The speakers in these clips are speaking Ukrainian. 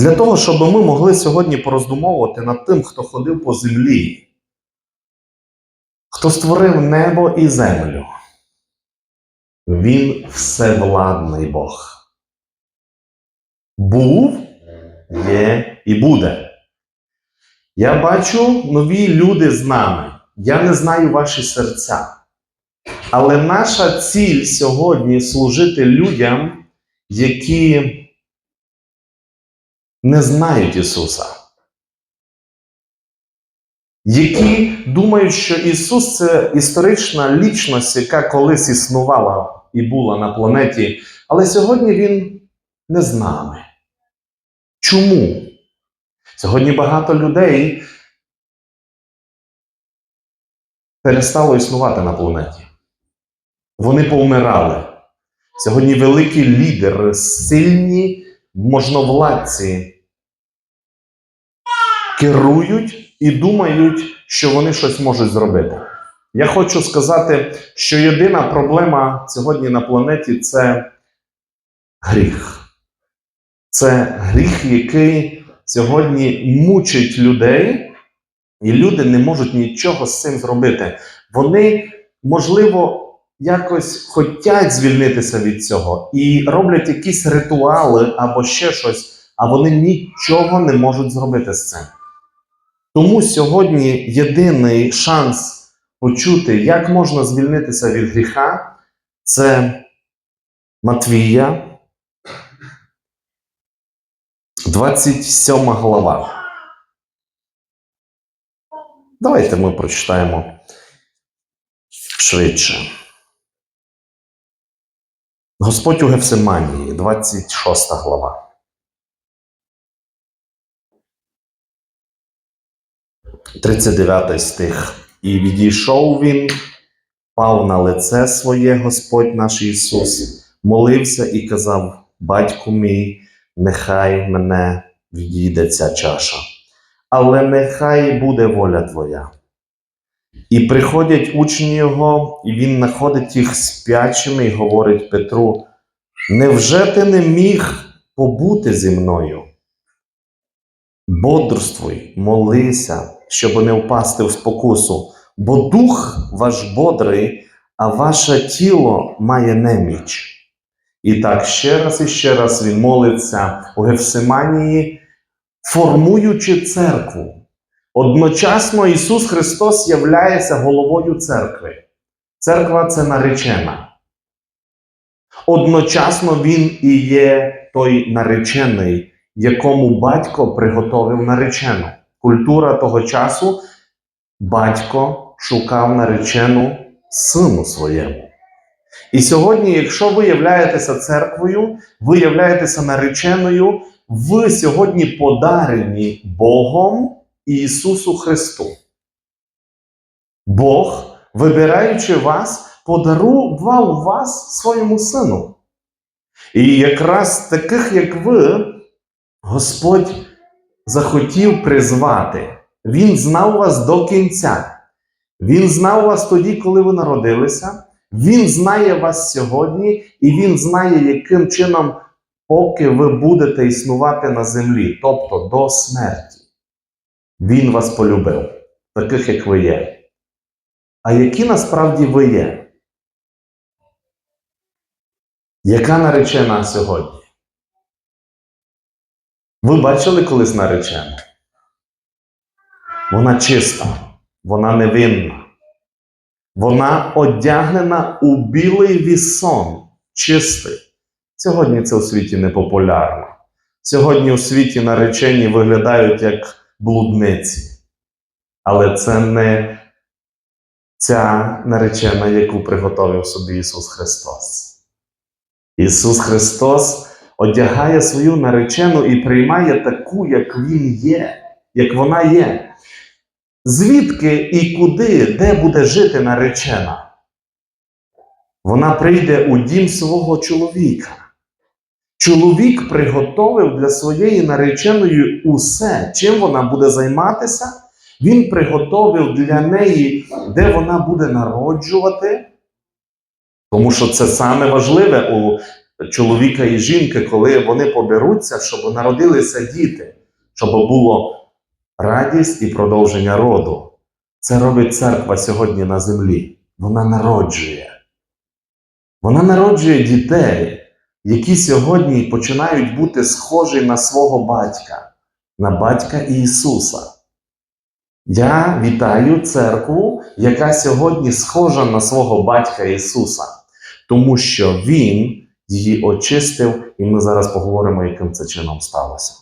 Для того, щоб ми могли сьогодні пороздумовувати над тим, хто ходив по землі, хто створив небо і землю. Він всевладний Бог. Був, є і буде. Я бачу нові люди з нами. Я не знаю ваші серця. Але наша ціль сьогодні служити людям, які не знають Ісуса. Які думають, що Ісус це історична лічність, яка колись існувала і була на планеті, але сьогодні Він не з нами. Чому? Сьогодні багато людей перестало існувати на планеті. Вони повмирали. Сьогодні великі лідери, сильні можновладці керують і думають, що вони щось можуть зробити. Я хочу сказати, що єдина проблема сьогодні на планеті це гріх. Це гріх, який сьогодні мучить людей, і люди не можуть нічого з цим зробити. Вони, можливо, якось хочуть звільнитися від цього і роблять якісь ритуали або ще щось, а вони нічого не можуть зробити з цим. Тому сьогодні єдиний шанс почути, як можна звільнитися від гріха, це Матвія, 27 глава. Давайте ми прочитаємо швидше. Господь у Гефсиманії, 26 глава. Тридцять дев'ятий стих. І відійшов він, пав на лице своє Господь наш Ісус, молився і казав: Батьку мій, нехай мене відійде ця чаша, але нехай буде воля Твоя. І приходять учні його, і він знаходить їх спячими і говорить Петру: Невже ти не міг побути зі мною? Бодрствуй, молися, щоб не впасти в спокусу, бо дух ваш бодрий, а ваше тіло має неміч. І так ще раз і ще раз він молиться у Гефсиманії, формуючи церкву. Одночасно Ісус Христос являється головою церкви. Церква це наречена. Одночасно Він і є той наречений, якому батько приготовив наречену. Культура того часу батько шукав наречену сину своєму. І сьогодні, якщо ви являєтеся церквою, ви являєтеся нареченою, ви сьогодні подарені Богом. Ісусу Христу. Бог, вибираючи вас, подарував вас своєму сину. І якраз таких, як ви, Господь захотів призвати. Він знав вас до кінця. Він знав вас тоді, коли ви народилися. Він знає вас сьогодні, і Він знає, яким чином, поки ви будете існувати на землі, тобто до смерті. Він вас полюбив, таких як ви є. А які насправді ви є? Яка наречена сьогодні? Ви бачили колись наречену? Вона чиста, вона невинна. Вона одягнена у білий вісон, чистий. Сьогодні це у світі не популярно. Сьогодні у світі наречені виглядають як блудниці. Але це не ця наречена, яку приготовив собі Ісус Христос. Ісус Христос одягає свою наречену і приймає таку, як Він є, як вона є. Звідки і куди, де буде жити наречена? Вона прийде у дім свого чоловіка. Чоловік приготовив для своєї нареченої усе, чим вона буде займатися. Він приготовив для неї, де вона буде народжувати. Тому що це саме важливе у чоловіка і жінки, коли вони поберуться, щоб народилися діти, щоб було радість і продовження роду. Це робить церква сьогодні на землі. Вона народжує. Вона народжує дітей, які сьогодні починають бути схожі на свого батька, на батька Ісуса. Я вітаю церкву, яка сьогодні схожа на свого батька Ісуса, тому що Він її очистив, і ми зараз поговоримо, яким це чином сталося.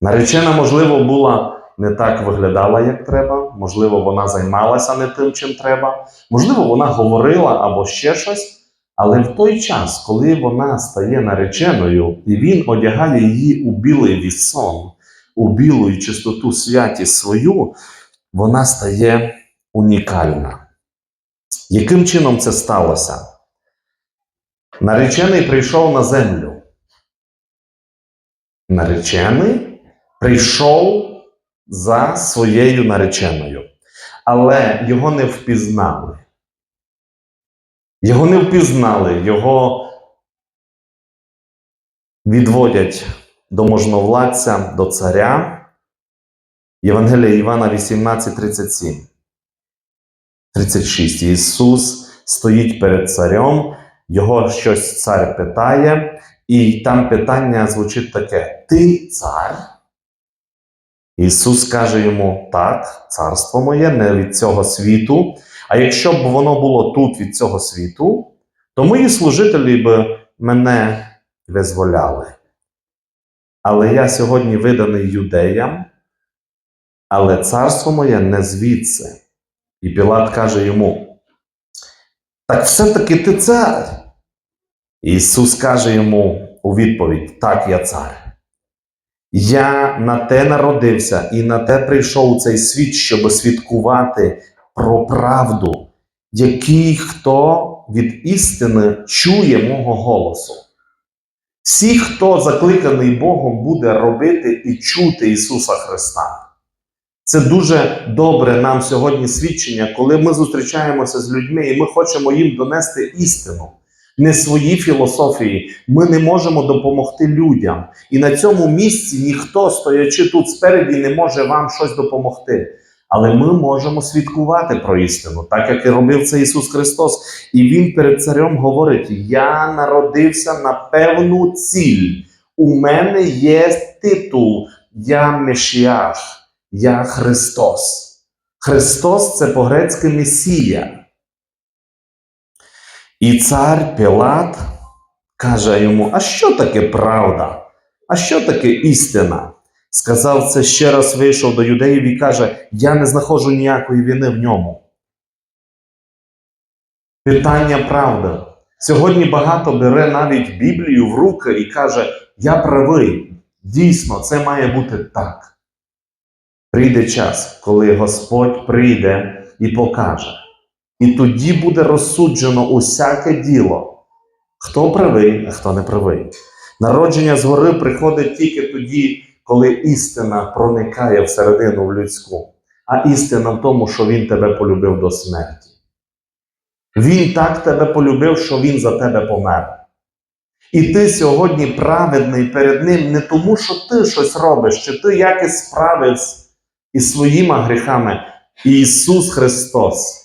Наречена, можливо, була не так виглядала, як треба, можливо, вона займалася не тим, чим треба, можливо, вона говорила або ще щось. Але в той час, коли вона стає нареченою, і він одягає її у білий вісон, у білу і чистоту святість свою, вона стає унікальна. Яким чином це сталося? Наречений прийшов на землю. Наречений прийшов за своєю нареченою, але його не впізнали. Його не впізнали, його відводять до можновладця, до царя. Євангелія Івана 18, 37. 36. Ісус стоїть перед царем, його щось цар питає, і там питання звучить таке: Ти цар? Ісус каже йому: Так, царство моє не від цього світу. А якщо б воно було тут від цього світу, то мої служителі б мене визволяли. Але я сьогодні виданий юдеям, але царство моє не звідси. І Пілат каже йому: Так все-таки ти цар. Ісус каже йому у відповідь: Так, я цар. Я на те народився і на те прийшов у цей світ, щоб свідкувати про правду, який хто від істини чує мого голосу. Всі, хто закликаний Богом, буде робити і чути Ісуса Христа. Це дуже добре нам сьогодні свідчення, коли ми зустрічаємося з людьми і ми хочемо їм донести істину, не свої філософії. Ми не можемо допомогти людям. І на цьому місці ніхто, стоячи тут спереді, не може вам щось допомогти. Але ми можемо свідкувати про істину, так як і робив це Ісус Христос. І Він перед царем говорить: Я народився на певну ціль. У мене є титул, я Мешіах. Я Христос. Христос це по-грецьки Месія. І цар Пілат каже йому: А що таке правда? А що таке істина? Сказав це ще раз вийшов до юдеїв і каже: Я не знаходжу ніякої вини в ньому. Питання правди. Сьогодні багато бере навіть Біблію в руки і каже: Я правий. Дійсно, це має бути так. Прийде час, коли Господь прийде і покаже. І тоді буде розсуджено усяке діло, хто правий, а хто не правий. Народження згори приходить тільки тоді, коли істина проникає всередину в людську. А істина в тому, що Він тебе полюбив до смерті. Він так тебе полюбив, що Він за тебе помер. І ти сьогодні праведний перед Ним не тому, що ти щось робиш, чи ти якось справився із своїми гріхами. Ісус Христос.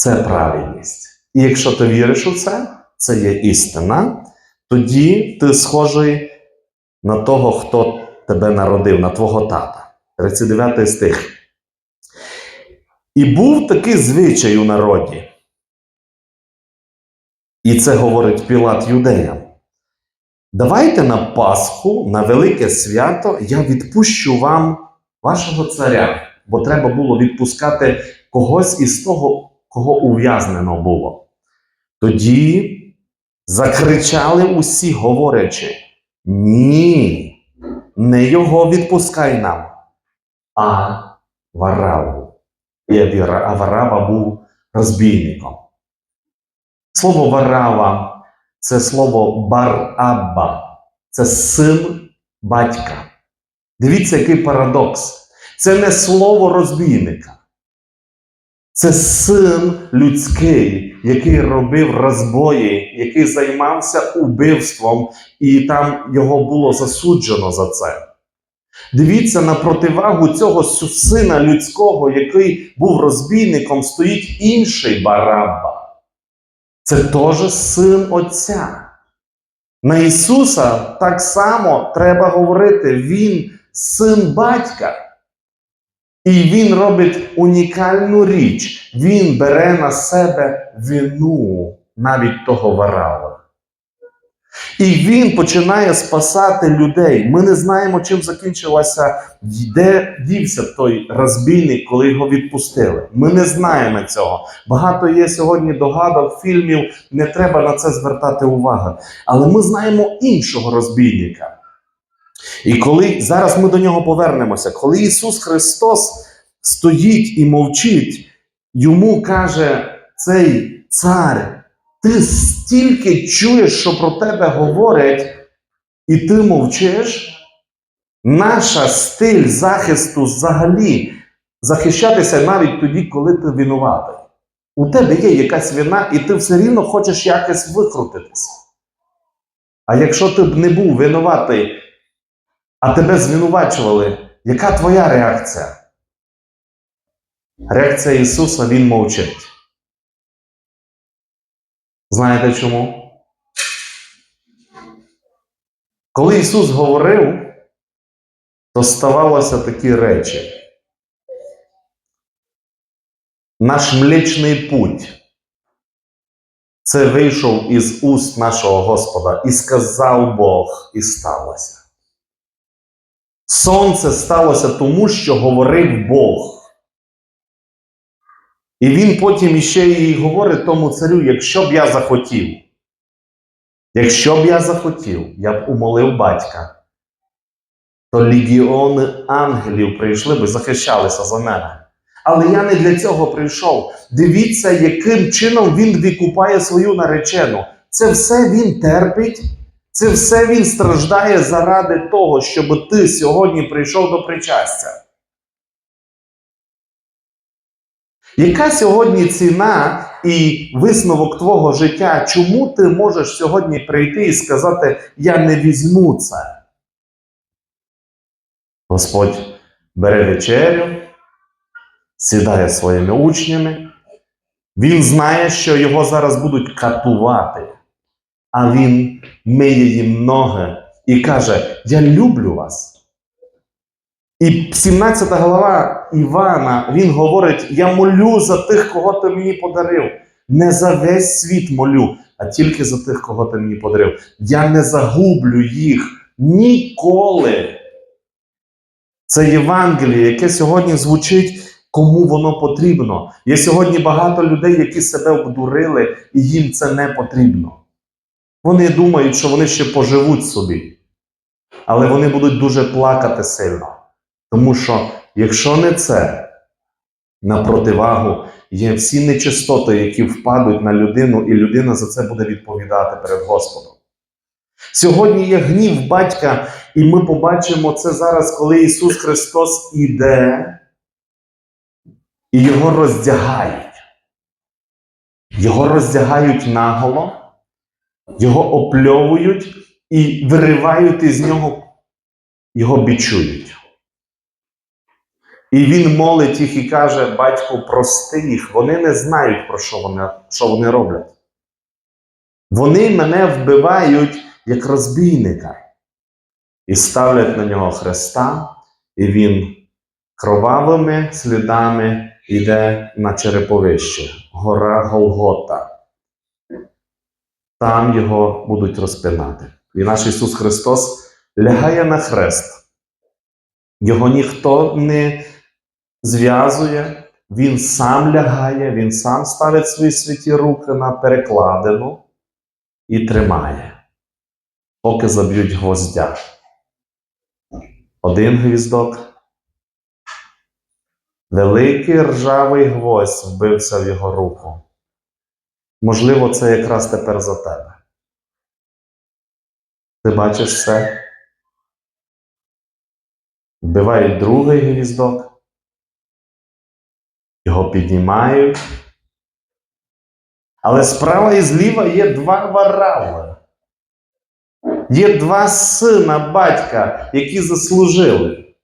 Це праведність. І якщо ти віриш у це, це є істина, тоді ти схожий на того, хто тебе народив, на твого тата. 39 стих. І був такий звичай у народі. І це говорить Пілат юдеям. Давайте на Пасху, на Велике свято, я відпущу вам вашого царя, бо треба було відпускати когось із того, кого ув'язнено було. Тоді закричали усі, говорячи: Ні, не його відпускай нам, а Вараву. І Варава був розбійником. Слово Варава це слово Барабба, це син батька. Дивіться, який парадокс. Це не слово розбійника. Це син людський, який робив розбої, який займався убивством, і там його було засуджено за це. Дивіться, на противагу цього сина людського, який був розбійником, стоїть інший Барабба. Це теж син Отця. На Ісуса так само треба говорити, Він син батька. І Він робить унікальну річ. Він бере на себе вину навіть того варала. І він починає спасати людей. Ми не знаємо, чим закінчилася, де дівся той розбійник, коли його відпустили. Ми не знаємо цього. Багато є сьогодні догадок, фільмів, не треба на це звертати увагу. Але ми знаємо іншого розбійника. І коли зараз ми до нього повернемося, коли Ісус Христос стоїть і мовчить, йому каже цей цар. Ти стільки чуєш, що про тебе говорять, і ти мовчиш. Наша стиль захисту взагалі захищатися навіть тоді, коли ти винуватий. У тебе є якась вина, і ти все рівно хочеш якось викрутитися. А якщо ти б не був винуватий, а тебе звинувачували, яка твоя реакція? Реакція Ісуса Він мовчить. Знаєте чому? Коли Ісус говорив, то ставалося такі речі. Наш млечний путь. Це вийшов із уст нашого Господа, і сказав Бог, і сталося. Сонце сталося тому, що говорив Бог. І він потім іще і говорить тому царю, якщо б я захотів, якщо б я захотів, я б умолив батька, то легіони ангелів прийшли б і захищалися за мене. Але я не для цього прийшов. Дивіться, яким чином він викупає свою наречену. Це все він терпить, це все він страждає заради того, щоб ти сьогодні прийшов до причастя. Яка сьогодні ціна і висновок твого життя? Чому ти можеш сьогодні прийти і сказати, я не візьму це? Господь бере вечерю, сідає своїми учнями. Він знає, що його зараз будуть катувати, а він миє їм ноги і каже: Я люблю вас. І 17 глава Івана він говорить: Я молю за тих, кого ти мені подарив. Не за весь світ молю, а тільки за тих, кого ти мені подарив. Я не загублю їх ніколи. Це Євангеліє, яке сьогодні звучить, кому воно потрібно. Є сьогодні багато людей, які себе обдурили, і їм це не потрібно. Вони думають, що вони ще поживуть собі, але вони будуть дуже плакати сильно. Тому що, якщо не це, на противагу є всі нечистоти, які впадуть на людину, і людина за це буде відповідати перед Господом. Сьогодні є гнів батька, і ми побачимо це зараз, коли Ісус Христос іде і його роздягають. Його роздягають наголо, його опльовують і виривають із нього, його бічують. І він молить їх і каже: Батько, прости їх, вони не знають, про що вони, що вони роблять. Вони мене вбивають як розбійника і ставлять на нього хреста, і він кровавими слідами йде на череповище, гора Голгота. Там його будуть розпинати. І наш Ісус Христос лягає на хрест. Його ніхто не зв'язує, Він сам лягає, Він сам ставить свої святі руки на перекладину і тримає, поки заб'ють гвоздя. Один гвіздок. Великий ржавий гвоздь вбився в його руку. Можливо, це якраз тепер за тебе. Ти бачиш це? Вбивають другий гвіздок. його піднімають. Але справа і зліва є два варали. Є два сина батька, які заслужили.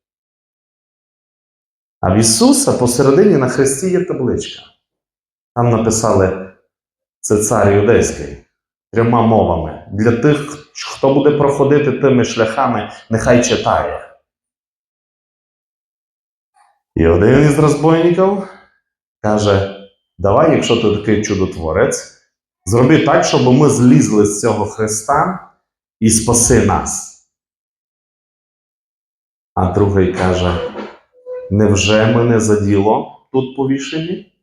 А в Ісуса посередині на хресті є табличка. Там написали це цар юдейський трьома мовами. Для тих, хто буде проходити тими шляхами, нехай читає. І один із розбойників каже: Давай, якщо ти такий чудотворець, зроби так, щоб ми злізли з цього Христа і спаси нас. А другий каже: Невже ми не за діло тут повішені?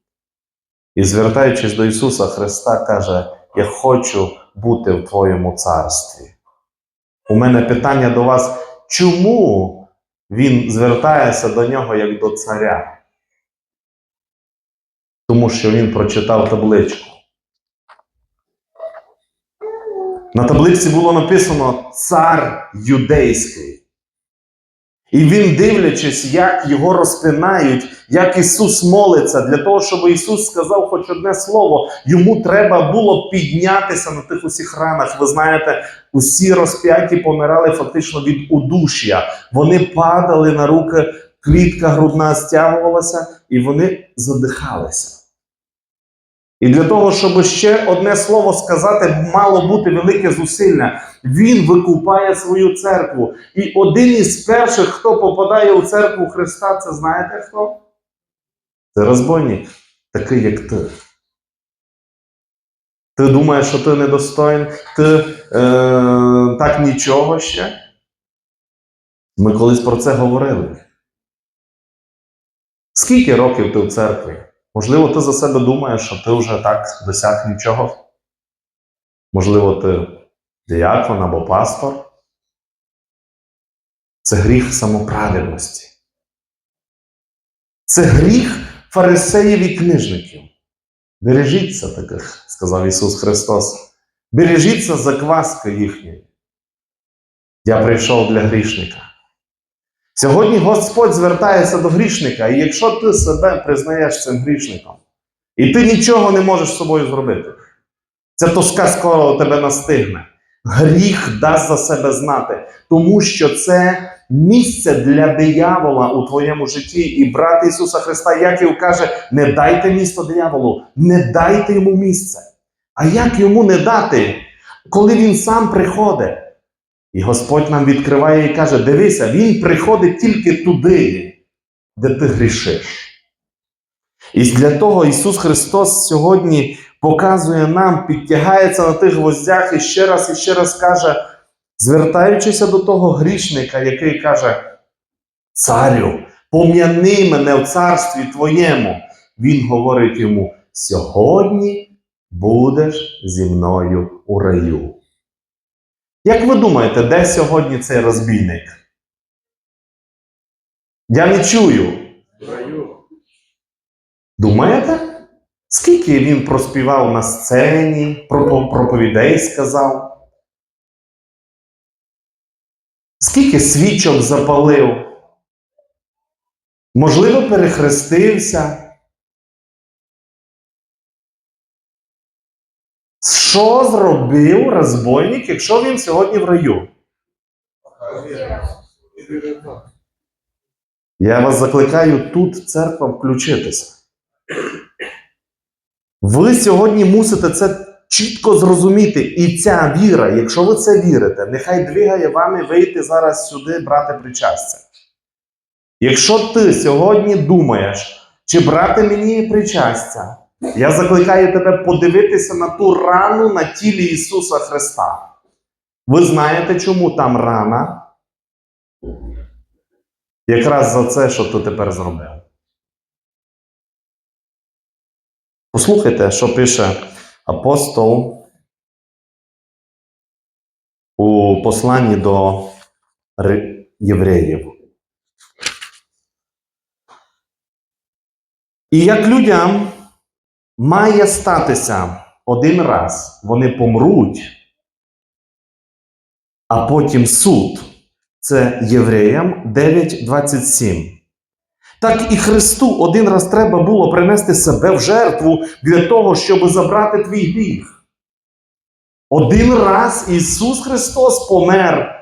І звертаючись до Ісуса Христа, каже: Я хочу бути в Твоєму царстві. У мене питання до вас, чому він звертається до нього як до царя? Тому що він прочитав табличку. На табличці було написано цар юдейський. І він, дивлячись, як його розпинають, як Ісус молиться, для того, щоб Ісус сказав хоч одне слово, йому треба було піднятися на тих усіх ранах. Ви знаєте, усі розп'яті помирали фактично від удуш'я. Вони падали на руки, клітка грудна стягувалася, і вони задихалися. І для того, щоб ще одне слово сказати, мало бути велике зусилля. Він викупає свою церкву. І один із перших, хто попадає у церкву Христа, це знаєте хто? Це розбойник, такий, як ти. Ти думаєш, що ти недостоїн, ти е, так нічого ще? Ми колись про це говорили. Скільки років ти в церкві? Можливо, ти за себе думаєш, що ти вже так досяг нічого. Можливо, ти діякон або пастор. Це гріх самоправедності. Це гріх фарисеїв і книжників. Бережіться таких, сказав Ісус Христос. Бережіться закваски їхньої. Я прийшов для грішника. Сьогодні Господь звертається до грішника, і якщо ти себе признаєш цим грішником, і ти нічого не можеш з собою зробити, ця тоска скоро тебе настигне. Гріх дасть за себе знати, тому що це місце для диявола у твоєму житті. І брат Ісуса Христа Яків каже: не дайте місто дияволу, не дайте йому місце. А як йому не дати, коли він сам приходить? І Господь нам відкриває і каже: дивися, Він приходить тільки туди, де ти грішиш. І для того Ісус Христос сьогодні показує нам, підтягається на тих гвоздях і ще раз і ще раз каже, звертаючися до того грішника, який каже: Царю, пом'яни мене в царстві Твоєму. Він говорить йому: сьогодні будеш зі мною у раю. Як ви думаєте, де сьогодні цей розбійник? Я не чую. Думаєте? Скільки він проспівав на сцені, проповідей сказав? Скільки свічок запалив? Можливо, перехрестився? Що зробив розбойник, якщо він сьогодні в раю? Я вас закликаю тут церква включитися. Ви сьогодні мусите це чітко зрозуміти. І ця віра, якщо ви це вірите, нехай двигає вами вийти зараз сюди брати причастя. Якщо ти сьогодні думаєш, чи брати мені причастя, я закликаю тебе подивитися на ту рану на тілі Ісуса Христа. Ви знаєте, чому там рана? Якраз за це, що ти тепер зробив. Послухайте, що пише апостол у посланні до євреїв. І як людям має статися один раз, вони помруть, а потім суд. Це Євреям 9.27. Так і Христу один раз треба було принести себе в жертву для того, щоб забрати твій гріх. Один раз Ісус Христос помер,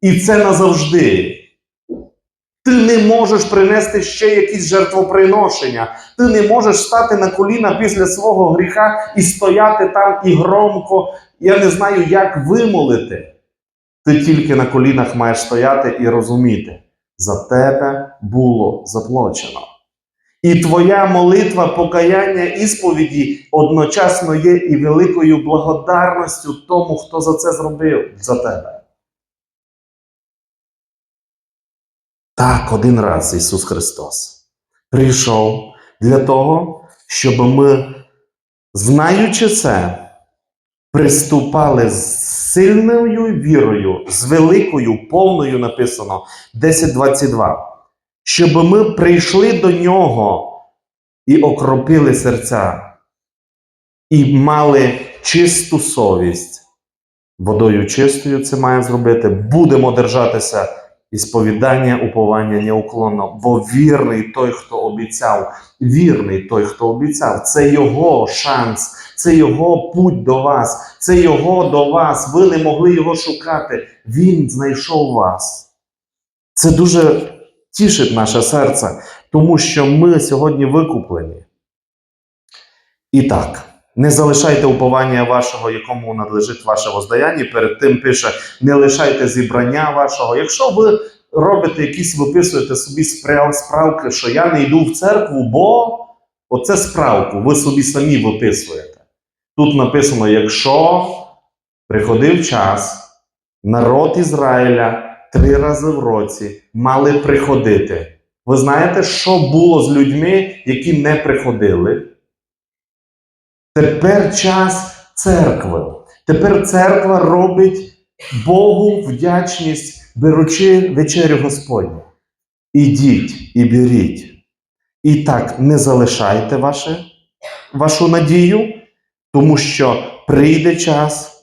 і це назавжди. Ти не можеш принести ще якісь жертвоприношення. Ти не можеш стати на коліна після свого гріха і стояти там і громко, я не знаю, як вимолити. Ти тільки на колінах маєш стояти і розуміти, за тебе було заплачено. І твоя молитва покаяння ісповіді одночасно є і великою благодарністю тому, хто за це зробив за тебе. Так, один раз Ісус Христос прийшов для того, щоб ми, знаючи це, приступали з сильною вірою, з великою, повною написано 10.22, щоб ми прийшли до нього і окропили серця, і мали чисту совість. Водою чистою це має зробити. Будемо держатися і сповідання уповання неуклонно, бо вірний той, хто обіцяв, вірний той, хто обіцяв, це його шанс, це його путь до вас, це його до вас. Ви не могли його шукати. Він знайшов вас. Це дуже тішить наше серце, тому що ми сьогодні викуплені. І так. Не залишайте уповання вашого, якому надлежить ваше воздаяння. Перед тим пише: не лишайте зібрання вашого. Якщо ви робите якісь, виписуєте собі справки, що я не йду в церкву, бо оце справку, ви собі самі виписуєте. Тут написано: якщо приходив час, народ Ізраїля три рази в році мали приходити. Ви знаєте, що було з людьми, які не приходили? Тепер час церкви. Тепер церква робить Богу вдячність, беручи вечерю Господню. Ідіть і беріть. І так, не залишайте ваше, вашу надію, тому що прийде час,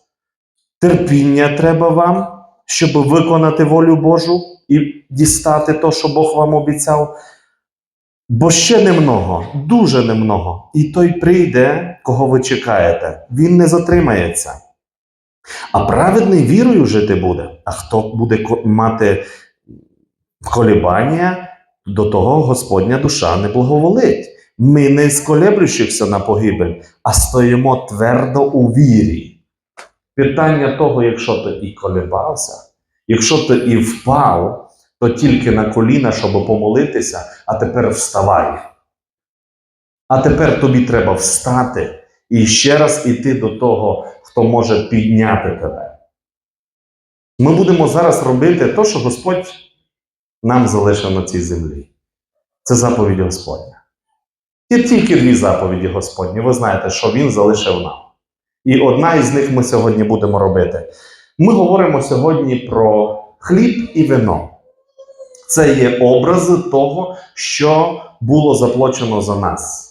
терпіння треба вам, щоб виконати волю Божу і дістати те, що Бог вам обіцяв. Бо ще немного, дуже немного. І той прийде, кого ви чекаєте. Він не затримається. А праведний вірою жити буде. А хто буде мати колібання, до того Господня душа не благоволить. Ми не сколеблющихся на погибель, а стоїмо твердо у вірі. Питання того, якщо ти і колебався, якщо ти і впав, то тільки на коліна, щоб помолитися, а тепер вставай. А тепер тобі треба встати і ще раз іти до того, хто може підняти тебе. Ми будемо зараз робити те, що Господь нам залишив на цій землі. Це заповідь Господня. Є тільки дві заповіді Господні. Ви знаєте, що Він залишив нам. І одна із них ми сьогодні будемо робити. Ми говоримо сьогодні про хліб і вино. Це є образи того, що було заплачено за нас.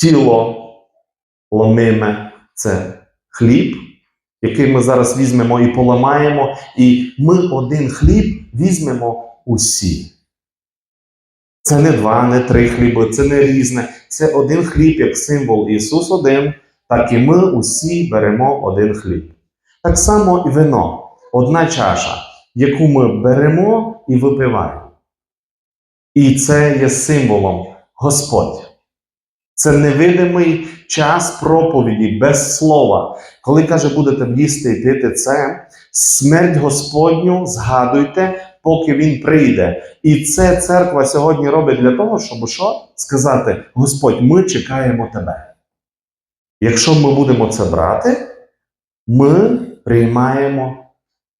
Тіло ломиме це хліб, який ми зараз візьмемо і поламаємо, і ми один хліб візьмемо усі. Це не два, не три хліби, це не різне. Це один хліб, як символ Ісус один, так і ми усі беремо один хліб. Так само і вино, одна чаша, яку ми беремо і випиваємо. І це є символом Господь. Це невидимий час проповіді без слова. Коли каже, будете їсти і пити це, смерть Господню згадуйте, поки він прийде. І це церква сьогодні робить для того, щоб що? сказати: Господь, ми чекаємо тебе. Якщо ми будемо це брати, ми приймаємо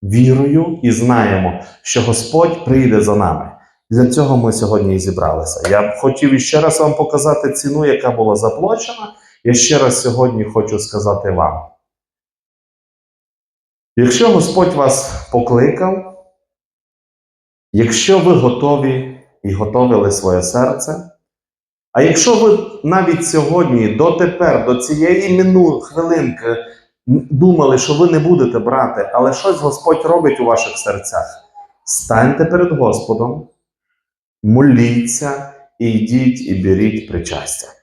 вірою і знаємо, що Господь прийде за нами. Для цього ми сьогодні і зібралися. Я б хотів іще раз вам показати ціну, яка була заплачена. Я ще раз сьогодні хочу сказати вам. Якщо Господь вас покликав, якщо ви готові і готовили своє серце, а якщо ви навіть сьогодні, дотепер, до цієї мину хвилинки думали, що ви не будете брати, але щось Господь робить у ваших серцях, станьте перед Господом моліться і йдіть і беріть причастя.